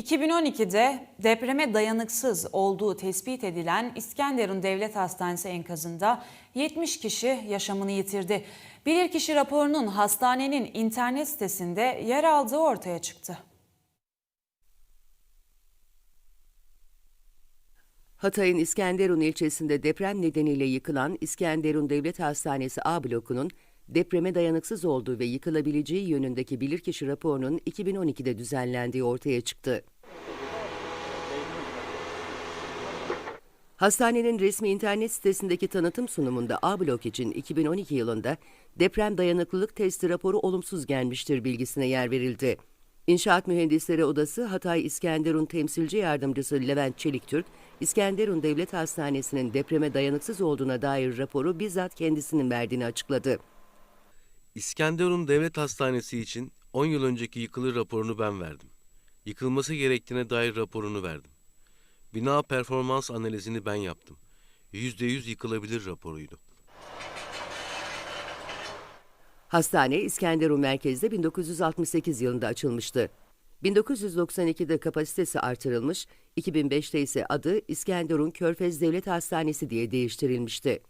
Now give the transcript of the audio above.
2012'de depreme dayanıksız olduğu tespit edilen İskenderun Devlet Hastanesi enkazında 70 kişi yaşamını yitirdi. Bilirkişi raporunun hastanenin internet sitesinde yer aldığı ortaya çıktı. Hatay'ın İskenderun ilçesinde deprem nedeniyle yıkılan İskenderun Devlet Hastanesi A blokunun depreme dayanıksız olduğu ve yıkılabileceği yönündeki bilirkişi raporunun 2012'de düzenlendiği ortaya çıktı. Hastanenin resmi internet sitesindeki tanıtım sunumunda A blok için 2012 yılında deprem dayanıklılık testi raporu olumsuz gelmiştir bilgisine yer verildi. İnşaat Mühendisleri Odası Hatay İskenderun Temsilci Yardımcısı Levent Çeliktürk, İskenderun Devlet Hastanesi'nin depreme dayanıksız olduğuna dair raporu bizzat kendisinin verdiğini açıkladı. İskenderun Devlet Hastanesi için 10 yıl önceki yıkılır raporunu ben verdim. Yıkılması gerektiğine dair raporunu verdim. Bina performans analizini ben yaptım. %100 yıkılabilir raporuydu. Hastane İskenderun merkezde 1968 yılında açılmıştı. 1992'de kapasitesi artırılmış, 2005'te ise adı İskenderun Körfez Devlet Hastanesi diye değiştirilmişti.